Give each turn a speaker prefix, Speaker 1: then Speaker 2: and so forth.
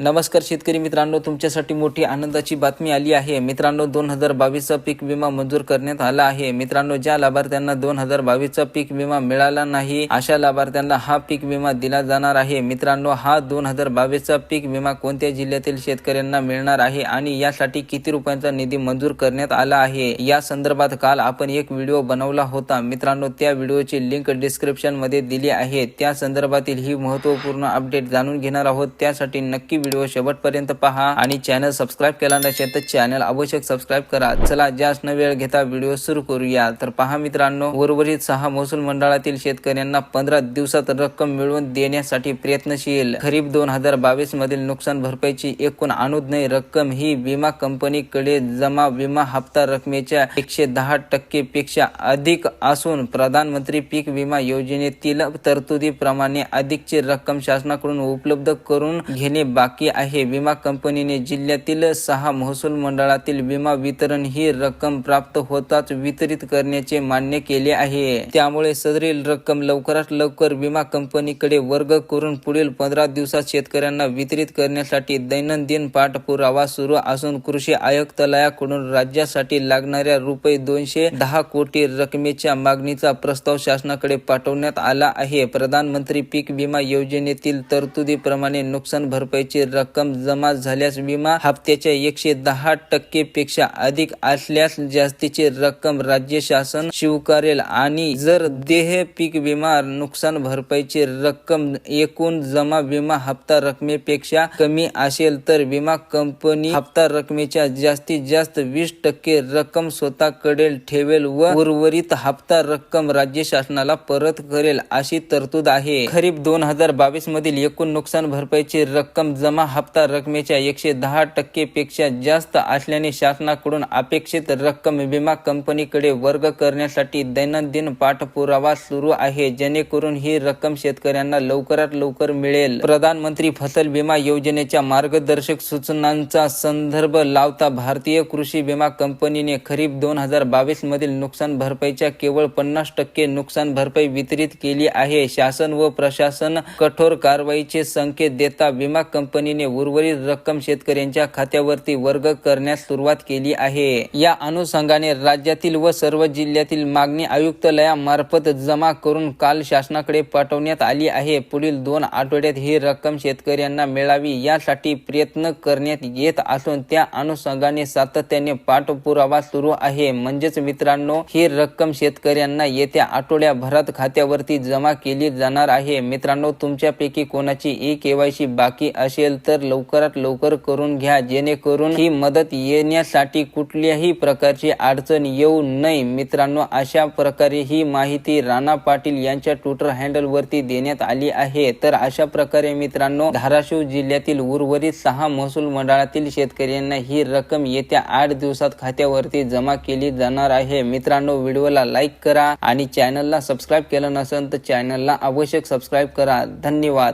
Speaker 1: नमस्कार शेतकरी मित्रांनो तुमच्यासाठी मोठी आनंदाची बातमी आली आहे. मित्रांनो दोन हजार बावीसचा पीक विमा मंजूर करण्यात आला आहे. मित्रांनो ज्या लाभार्थ्यांना दोन हजार बावीसचा पीक विमा मिळाला नाही अशा लाभार्थ्यांना हा पीक विमा दिला जाणार आहे. मित्रांनो हा दोन हजार बावीसचा पीक विमा कोणत्या जिल्ह्यातील शेतकऱ्यांना मिळणार आहे आणि यासाठी किती रुपयांचा निधी मंजूर करण्यात आला आहे? या संदर्भात काल आपण एक व्हिडिओ बनवला होता. मित्रांनो त्या व्हिडिओची लिंक डिस्क्रिप्शनमध्ये दिली आहे. त्या संदर्भातील ही महत्त्वपूर्ण अपडेट जाणून घेणार आहोत. त्यासाठी नक्की व्हिडिओ शेवटपर्यंत पहा आणि चॅनल सबस्क्राईब केला नसेल तर चॅनल आवश्यक सबस्क्राईब करा. चला जास्त न वेळ घेता व्हिडिओ सुरू करूया. तर पहा मित्रांनो उर्वरित सहा महसूल मंडळातील शेतकऱ्यांना पंधरा दिवसात रक्कम मिळवून देण्यासाठी प्रयत्नशील. खरीप दोन हजार बावीस मधील नुकसान भरपाईची एकूण अनुज्ञेय रक्कम ही विमा कंपनीकडे जमा विमा हप्ता रकमेच्या एकशे दहा टक्के पेक्षा अधिक असून प्रधानमंत्री पीक विमा योजनेतील तरतुदीप्रमाणे अधिकची रक्कम शासनाकडून उपलब्ध करून घेणे बाकी आहे. विमा कंपनीने जिल्ह्यातील सहा महसूल मंडळातील विमा वितरण ही रक्कम प्राप्त होताच वितरित करण्याचे मान्य केले आहे. त्यामुळे सदरील रक्कम लवकरात लवकर विमा कंपनीकडे वर्ग करून पुढील पंधरा दिवसात शेतकऱ्यांना वितरित करण्यासाठी दैनंदिन पाठपुरावा सुरू असून कृषी आयुक्तालयाकडून राज्यासाठी लागणाऱ्या रुपये दोनशे दहा कोटी रकमेच्या मागणीचा प्रस्ताव शासनाकडे पाठवण्यात आला आहे. प्रधानमंत्री पीक विमा योजनेतील तरतुदीप्रमाणे नुकसान भरपाईची रक्कम जमा झाल्यास विमा हप्त्याच्या एकशे दहा टक्के पेक्षा अधिक असल्यास जास्तीची रक्कम राज्य शासन स्वीकारेल आणि जर देह पीक विमा नुकसान भरपाईची रक्कम एकूण जमा विमा हप्ता रकमेपेक्षा कमी असेल तर विमा कंपनी हप्ता रकमेच्या जास्तीत जास्त वीस टक्के रक्कम स्वतःकडे ठेवेल व उर्वरित हप्ता रक्कम राज्य शासनाला परत करेल अशी तरतूद आहे. खरीप दोन हजार बावीस मधील एकूण नुकसान भरपाईची रक्कम जमा हप्ता रकमेच्या एकशे दहा टक्केपेक्षा जास्त असल्याने शासनाकडून अपेक्षित रक्कम विमा कंपनीकडे वर्ग करण्यासाठी दैनंदिन पाठपुरावा सुरू आहे. जेणेकरून ही रक्कम शेतकऱ्यांना लवकरात लवकर मिळेल. प्रधानमंत्री फसल विमा योजनेच्या मार्गदर्शक सूचनांचा संदर्भ लावता भारतीय कृषी विमा कंपनीने खरीप दोन हजार बावीस मधील नुकसान भरपाईच्या केवळ पन्नास टक्के नुकसान भरपाई वितरित केली आहे. शासन व प्रशासन कठोर कारवाईचे संकेत देता विमा कंपनी कंपनीने उर्वरित रक्कम शेतकऱ्यांच्या खात्यावरती वर्ग करण्यास सुरुवात केली आहे. या अनुषंगाने राज्यातील व सर्व जिल्ह्यातील मागणी आयुक्तालयामार्फत जमा करून काल शासनाकडे पाठवण्यात आली आहे. पुढील दोन आठवड्यात ही रक्कम शेतकऱ्यांना मिळावी यासाठी प्रयत्न करण्यात येत असून त्या अनुषंगाने सातत्याने पाठपुरावा सुरू आहे. म्हणजेच मित्रांनो ही रक्कम शेतकऱ्यांना येत्या आठवड्याभरात खात्यावरती जमा केली जाणार आहे. मित्रांनो तुमच्यापैकी कोणाची ई केवायसी बाकी असेल तर लवकरात लवकर करून घ्या जेणेकरून ही मदत येण्यासाठी कुठल्याही प्रकारची अडचण येऊ नये. मित्रांनो अशा प्रकारे ही माहिती राणा पाटील यांच्या ट्विटर हँडल वरती देण्यात आली आहे. तर अशा प्रकारे मित्रांनो धाराशिव जिल्ह्यातील उर्वरित सहा महसूल मंडळातील शेतकऱ्यांना ही रक्कम येत्या आठ दिवसात खात्यावरती जमा केली जाणार आहे. मित्रांनो व्हिडिओला लाईक करा आणि चॅनलला सबस्क्राईब केलं नसेल तर चॅनलला आवश्यक सबस्क्राईब करा. धन्यवाद.